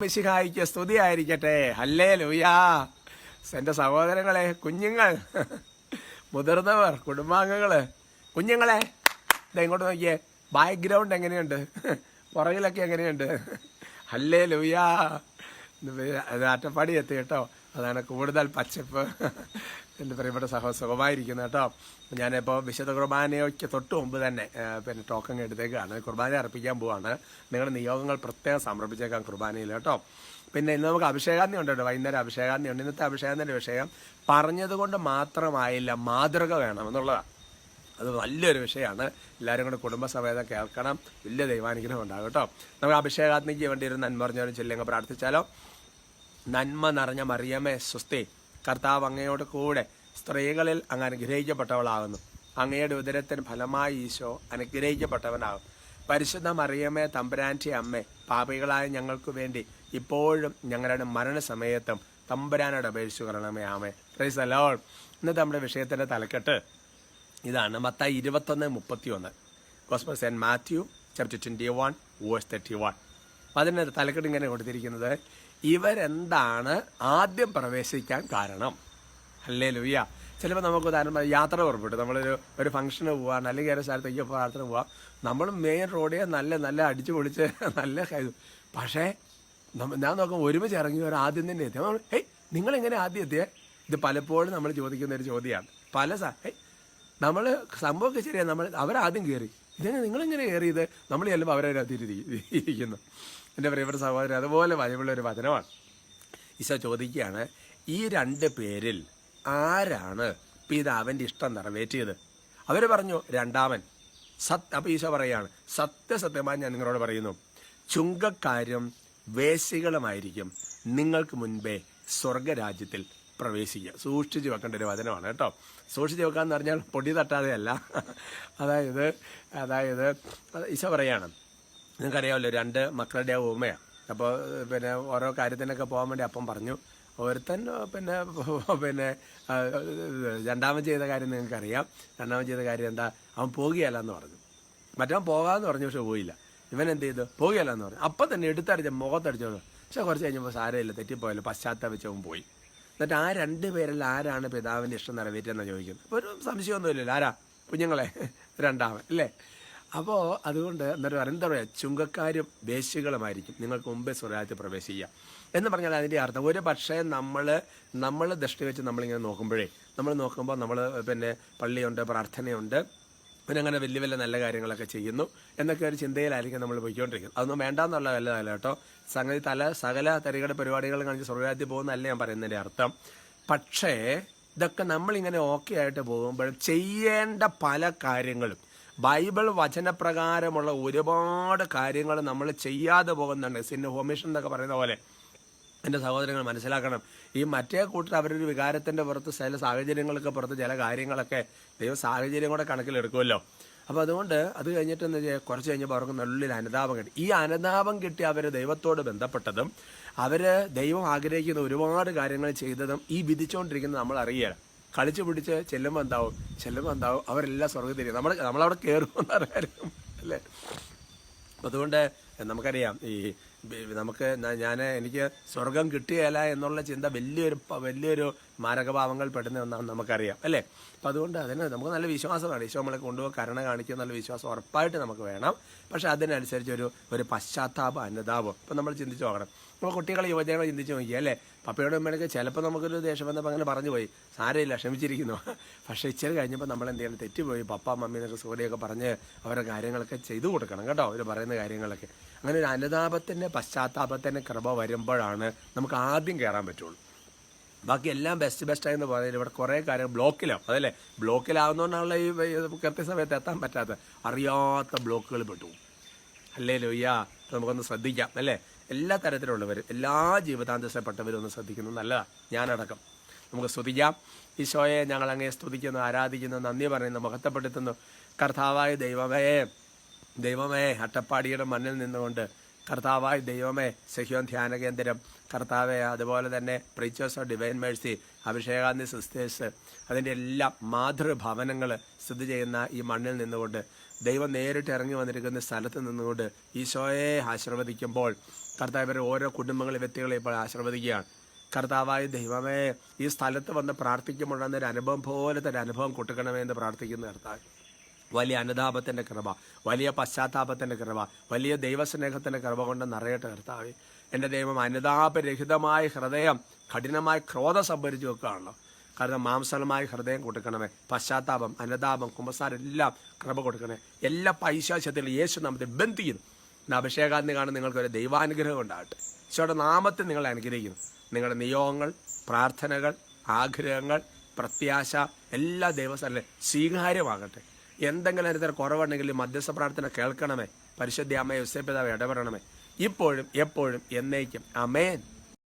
മിശിഹായിക്ക് സ്തുതിയായിരിക്കട്ടെ. ഹല്ലേ ലൂയാ എന്റെ സഹോദരങ്ങളെ കുഞ്ഞുങ്ങൾ. മുതിർന്നവർ കുടുംബാംഗങ്ങൾ കുഞ്ഞുങ്ങളെ. ദേ ഇങ്ങോട്ട് നോക്കിയേ. ബാക്ക്ഗ്രൗണ്ട് എങ്ങനെയുണ്ട്? പുറകിലൊക്കെ എങ്ങനെയുണ്ട്? ഹല്ലേ ലൂയാ അറ്റപ്പാടി എത്തി കേട്ടോ. അതാണ് കൂടുതൽ പച്ചപ്പ്. എന്റെ പ്രിയപ്പെട്ട സഹോ സുഖമായിരിക്കുന്നു കേട്ടോ. ഞാനിപ്പോൾ വിശുദ്ധ കുർബാനയ്ക്ക് തൊട്ട് മുമ്പ് തന്നെ പിന്നെ ടോക്കൺ എടുത്തേക്കാണ്. കുർബാന അർപ്പിക്കാൻ പോവാണ്. നിങ്ങളുടെ നിയോഗങ്ങൾ പ്രത്യേകം സമർപ്പിച്ചേക്കാം കുർബാനയിൽ കേട്ടോ. പിന്നെ ഇന്ന് നമുക്ക് അഭിഷേകാന്തി ഉണ്ട് വൈകുന്നേരം അഭിഷേകാന്തി ഉണ്ട്. ഇന്നത്തെ അഭിഷേകാന്തിന്റെ വിഷയം പറഞ്ഞതുകൊണ്ട് മാത്രമായില്ല മാതൃക വേണം എന്നുള്ളതാണ് അത് നല്ലൊരു വിഷയമാണ്. എല്ലാവരും കൂടെ കുടുംബസമേതം കേൾക്കണം. വലിയ ദൈവാനുഗ്രഹം ഉണ്ടാകും കേട്ടോ. നമുക്ക് അഭിഷേകാത്മിക്ക് വേണ്ടി ഒരു നന്മ പറഞ്ഞവരും ചൊല്ലി പ്രാർത്ഥിച്ചാലോ? നന്മ നിറഞ്ഞ മറിയമേ സ്വസ്തി. കർത്താവ് അങ്ങയോട് കൂടെ സ്ത്രീകളിൽ അങ്ങ് അനുഗ്രഹിക്കപ്പെട്ടവളാകുന്നു. അങ്ങയുടെ ഉദരത്തിന് ഫലമായി ഈശോ അനുഗ്രഹിക്കപ്പെട്ടവനാകും. പരിശുദ്ധ മറിയമേ തമ്പുരാന്റെ അമ്മ പാപികളായ ഞങ്ങൾക്ക് വേണ്ടി ഇപ്പോഴും ഞങ്ങളുടെ മരണസമയത്തും തമ്പുരാനോട് അപേക്ഷിച്ചു കരണമേ ആമേ പ്രൈസ് അലോൾ ഇന്നത്തെ നമ്മുടെ വിഷയത്തിന്റെ തലക്കെട്ട് ഇതാണ്. മത്തായി ഇരുപത്തൊന്ന് മുപ്പത്തി ഒന്ന് gospel saint Matthew chapter twenty one verse thirty one അതിന്റെ തലക്കെട്ട് ഇങ്ങനെ കൊടുത്തിരിക്കുന്നത് ഇവരെന്താണ് ആദ്യം പ്രവേശിക്കാൻ കാരണം? അല്ലേ ലുയ്യ ചിലപ്പോൾ നമുക്ക് ഉദാഹരണം യാത്ര പുറപ്പെട്ടു. നമ്മളൊരു ഒരു ഫംഗ്ഷന് പോകാൻ അല്ലെങ്കിൽ ഒരു സ്ഥലത്തേക്ക് പ്രാർത്ഥന പോവാം. നമ്മൾ മെയിൻ റോഡിൽ നല്ല നല്ല അടിച്ചു പൊളിച്ച് നല്ല പക്ഷേ ഞാൻ നോക്കുമ്പോൾ ഒരുമിച്ച് ഇറങ്ങി ഒരു ആദ്യം തന്നെ എത്തി നമ്മൾ ഹേയ് നിങ്ങളെങ്ങനെ ആദ്യം എത്തിയേ? ഇത് പലപ്പോഴും നമ്മൾ ചോദിക്കുന്ന ഒരു ചോദ്യമാണ് പല സ ഹേയ് നമ്മൾ സംഭവമൊക്കെ ശരിയാണ് നമ്മൾ അവരാദ്യം കയറി ഇതെങ്ങനെ നിങ്ങളിങ്ങനെ കയറിയത് നമ്മൾ ചെല്ലുമ്പോൾ അവരതിനകത്ത് ഇരിക്കുന്നു. എന്റെ പ്രിയപ്പെട്ട സഹോദരൻ അതുപോലെ വലിയുള്ള ഒരു വചനമാണ്. ഈശോ ചോദിക്കുകയാണ് ഈ രണ്ട് പേരിൽ ആരാണ് പിതാവിന്റെ ഇഷ്ടം നിറവേറ്റിയത്? അവർ പറഞ്ഞു രണ്ടാമൻ. സത് അപ്പോൾ ഈശോ പറയുകയാണ് സത്യസത്യമായി ഞാൻ നിങ്ങളോട് പറയുന്നു ചുങ്കക്കാരും വേശികളുമായിരിക്കും നിങ്ങൾക്ക് മുൻപേ സ്വർഗരാജ്യത്തിൽ പ്രവേശിക്കുക. സൂക്ഷിച്ച് വെക്കേണ്ട ഒരു വചനമാണ് കേട്ടോ. സൂക്ഷിച്ച് വെക്കാന്ന് പറഞ്ഞാൽ പൊടി തട്ടാതെയല്ല. അതായത് അതായത് ഈശോ പറയാണ് നിങ്ങൾക്കറിയാമല്ലോ രണ്ട് മക്കളുടെ ഉമ്മയാണ് അപ്പോൾ പിന്നെ ഓരോ കാര്യത്തിനൊക്കെ പോകാൻ വേണ്ടി അപ്പം പറഞ്ഞു. ഒരുത്തൻ പിന്നെ പിന്നെ രണ്ടാമത് ചെയ്ത കാര്യം നിങ്ങൾക്കറിയാം. രണ്ടാമത് ചെയ്ത കാര്യം എന്താ? അവൻ പോകുകയല്ല എന്ന് പറഞ്ഞു. മറ്റവൻ പോകാമെന്ന് പറഞ്ഞു പക്ഷെ പോയില്ല. ഇവൻ എന്ത് ചെയ്തു? പോകുകയല്ല എന്ന് പറഞ്ഞു. അപ്പം തന്നെ എടുത്തടിച്ച മുഖത്തടിച്ചു പക്ഷെ കുറച്ച് കഴിഞ്ഞപ്പോൾ സാരമില്ല തെറ്റിപ്പോയല്ലോ പശ്ചാത്തലപ്പിച്ചവൻ പോയി. എന്നിട്ട് ആ രണ്ട് പേരിൽ ആരാണ് പിതാവിന്റെ ഇഷ്ടം നിറവേറ്റെന്ന് ചോദിക്കുന്നത്? ഒരു സംശയമൊന്നുമില്ലല്ലോ. ആരാ? കുഞ്ഞുങ്ങളെ രണ്ടാമൻ അല്ലേ? അപ്പോൾ അതുകൊണ്ട് എന്നൊരു എന്താ പറയുക ചുങ്കക്കാരും വേശികളുമായിരിക്കും നിങ്ങൾക്ക് മുമ്പേ സ്വരാജ്യത്തിൽ പ്രവേശിക്കുക എന്ന് പറഞ്ഞാൽ അതിന്റെ അർത്ഥം ഒരു പക്ഷേ നമ്മൾ നമ്മൾ ദൃഷ്ടി വെച്ച് നമ്മളിങ്ങനെ നോക്കുമ്പോഴേ നമ്മൾ നോക്കുമ്പോൾ നമ്മൾ പിന്നെ പള്ളിയുണ്ട് പ്രാർത്ഥനയുണ്ട് പിന്നെ അങ്ങനെ വലിയ വലിയ നല്ല കാര്യങ്ങളൊക്കെ ചെയ്യുന്നു എന്നൊക്കെ ഒരു ചിന്തയിലായിരിക്കും നമ്മൾ പോയിക്കൊണ്ടിരിക്കുന്നത്. അതൊന്നും വേണ്ടാന്നുള്ള വല്ലതല്ല കേട്ടോ. സംഗതി തല സകല തരികട പരിപാടികൾ കാണിച്ച് സ്വർഗരാജ്യത്തിൽ പോകുന്നതല്ല ഞാൻ പറയുന്നതിന്റെ അർത്ഥം. പക്ഷേ ഇതൊക്കെ നമ്മളിങ്ങനെ ഓക്കെ ആയിട്ട് പോകുമ്പോൾ ചെയ്യേണ്ട പല കാര്യങ്ങളും ബൈബിൾ വചനപ്രകാരമുള്ള ഒരുപാട് കാര്യങ്ങൾ നമ്മൾ ചെയ്യാതെ പോകുന്നുണ്ട്. സിന്ന ഹോമിഷൻ എന്നൊക്കെ പറയുന്ന പോലെ. എന്റെ സഹോദരങ്ങൾ മനസ്സിലാക്കണം. ഈ മറ്റേ കൂട്ടർ അവരൊരു വികാരത്തിന്റെ പുറത്ത് ചില സാഹചര്യങ്ങൾക്ക് പുറത്ത് ചില കാര്യങ്ങളൊക്കെ ദൈവ സാഹചര്യം കൂടെ കണക്കിലെടുക്കുമല്ലോ. അപ്പോൾ അതുകൊണ്ട് അത് കഴിഞ്ഞിട്ട് എന്താ ചെയ്യുക കുറച്ച് കഴിഞ്ഞപ്പോൾ അവർക്ക് നല്ലൊരു അനുതാപം കിട്ടി. ഈ അനുതാപം കിട്ടി അവർ ദൈവത്തോട് ബന്ധപ്പെട്ടതും അവർ ദൈവം ആഗ്രഹിക്കുന്ന ഒരുപാട് കാര്യങ്ങൾ ചെയ്തതും ഈ വിധിച്ചുകൊണ്ടിരിക്കുന്നത് നമ്മൾ അറിയുക കളിച്ചു പിടിച്ച് ചെല്ലുമ്പോൾ എന്താവും? ചെല്ലുമ്പോൾ എന്താവും? അവരെല്ലാം സ്വർഗത്തിരിക്കും നമ്മൾ നമ്മളവിടെ കയറുമെന്ന് അറിയാമായിരുന്നു അല്ലേ? അതുകൊണ്ട് നമുക്കറിയാം ഈ നമുക്ക് ഞാൻ എനിക്ക് സ്വർഗം കിട്ടിയല്ല എന്നുള്ള ചിന്ത വലിയൊരു വലിയൊരു മാരകഭാവങ്ങൾ പെടുന്ന ഒന്നാണെന്ന് നമുക്കറിയാം അല്ലേ? അപ്പം അതുകൊണ്ട് അതിന് നമുക്ക് നല്ല വിശ്വാസമാണ്. ഈശോ നമ്മളെ കൊണ്ടുപോയി കരുണ കാണിക്കുക എന്നുള്ള വിശ്വാസം ഉറപ്പായിട്ട് നമുക്ക് വേണം. പക്ഷേ അതിനനുസരിച്ച് ഒരു ഒരു പശ്ചാത്താപ അനുതാപം. ഇപ്പം നമ്മൾ ചിന്തിച്ച് നോക്കണം. നമ്മൾ കുട്ടികളെ യുവജനങ്ങളെ ചിന്തിച്ച് നോക്കിയാൽ അല്ലേ? പപ്പയോട് അമ്മയൊക്കെ ചിലപ്പോൾ നമുക്കൊരു ദേഷ്യം വന്നപ്പോൾ അങ്ങനെ പറഞ്ഞു പോയി. സാരയില്ല ക്ഷമിച്ചിരിക്കുന്നു. പക്ഷേ ഇച്ചിരി കഴിഞ്ഞപ്പോൾ നമ്മൾ എന്ത് ചെയ്യണം? തെറ്റുപോയി പപ്പ മമ്മി എന്നൊക്കെ സോറിയൊക്കെ പറഞ്ഞ് അവരുടെ കാര്യങ്ങളൊക്കെ ചെയ്തു കൊടുക്കണം കേട്ടോ അവർ പറയുന്ന കാര്യങ്ങളൊക്കെ. അങ്ങനെ ഒരു അനുതാപത്തിന്റെ പശ്ചാത്താപത്തിന്റെ കൃപ വരുമ്പോഴാണ് നമുക്ക് ആദ്യം കയറാൻ പറ്റുള്ളൂ. ബാക്കി എല്ലാം ബെസ്റ്റ് ബെസ്റ്റ് ആയെന്ന് പറയുന്നത് ഇവിടെ കുറേ കാര്യങ്ങൾ ബ്ലോക്കിലാവും. അതല്ലേ? ബ്ലോക്കിലാവുന്നതുകൊണ്ടാണല്ലോ ഈ കൃത്യസമയത്ത് എത്താൻ പറ്റാത്ത അറിയാത്ത ബ്ലോക്കുകൾ പെട്ടു. അല്ലേ ലോയ്യ നമുക്കൊന്ന് ശ്രദ്ധിക്കാം അല്ലേ? എല്ലാ തരത്തിലുള്ളവർ എല്ലാ ജീവിതാന്തസപ്പെട്ടവരും ഒന്ന് ശ്രദ്ധിക്കുന്നത് നല്ലതാണ് ഞാനടക്കം. നമുക്ക് സ്തുതിക്കാം. ഈശോയെ ഞങ്ങൾ അങ്ങേ സ്തുതിക്കുന്നു ആരാധിക്കുന്നു നന്ദി പറയുന്നു മഹത്വപ്പെടുത്തുന്നു. കർത്താവായ ദൈവമേ ദൈവമേ അട്ടപ്പാടിയുടെ മണ്ണിൽ നിന്നുകൊണ്ട് കർത്താവായ ദൈവമേ സഹ്യോൻ ധ്യാന കേന്ദ്രം കർത്താവെ അതുപോലെ തന്നെ preachers of divine mercy അഭിഷേകാന്തി sisters അതിന്റെ എല്ലാ മാതൃഭവനങ്ങൾ സ്ഥിതി ചെയ്യുന്ന ഈ മണ്ണിൽ നിന്നുകൊണ്ട് ദൈവം നേരിട്ട് ഇറങ്ങി വന്നിരിക്കുന്ന സ്ഥലത്ത് നിന്നുകൊണ്ട് ഈശോയെ ആശീർവദിക്കുമ്പോൾ കർത്താവ് ഓരോ കുടുംബങ്ങളെ വ്യക്തികളെ ഇപ്പോൾ ആശീർവദിക്കുകയാണ്. കർത്താവായ ദൈവമേ ഈ സ്ഥലത്ത് വന്ന് പ്രാർത്ഥിക്കുമ്പോഴാണ് ഒരു അനുഭവം പോലത്തെ ഒരു അനുഭവം കൊടുക്കണമേ എന്ന് പ്രാർത്ഥിക്കുന്ന കർത്താവ്. വലിയ അനുതാപത്തിന്റെ കൃപ വലിയ പശ്ചാത്താപത്തിന്റെ കൃപ വലിയ ദൈവസ്നേഹത്തിന്റെ കൃപ കൊണ്ട് നിറയട്ടെ കർത്താവ്. എന്റെ ദൈവം അനുതാപരഹിതമായ ഹൃദയം കഠിനമായ ക്രോധം സംഭരിച്ചു വെക്കുകയാണല്ലോ. കാരണം മാംസലമായ ഹൃദയം കൊടുക്കണമേ. പശ്ചാത്താപം അനുതാപം കുമ്പസാരം എല്ലാം കൃപ കൊടുക്കണേ എല്ലാ പൈശാശ്യത്തിലും യേശു നാമത്തെ ബന്ധിക്കുന്നു. ഇന്ന് അഭിഷേകാന്തി കാണുന്ന നിങ്ങൾക്കൊരു ദൈവാനുഗ്രഹം ഉണ്ടാകട്ടെ. ഈശോയുടെ നാമത്തെ നിങ്ങൾ അനുഗ്രഹിക്കുന്നു. നിങ്ങളുടെ നിയോഗങ്ങൾ പ്രാർത്ഥനകൾ ആഗ്രഹങ്ങൾ പ്രത്യാശ എല്ലാ ദൈവസ്ഥലം സ്വീകാര്യമാകട്ടെ. എന്തെങ്കിലും തരത്തിൽ കുറവുണ്ടെങ്കിൽ മധ്യസ്ഥ പ്രാർത്ഥന കേൾക്കണമേ. പരിശുദ്ധ അമ്മയെ യുസേപിതാവ് ഇടപെടണമേ. ഇപ്പോഴും എപ്പോഴും എന്നേക്കും. അമേൻ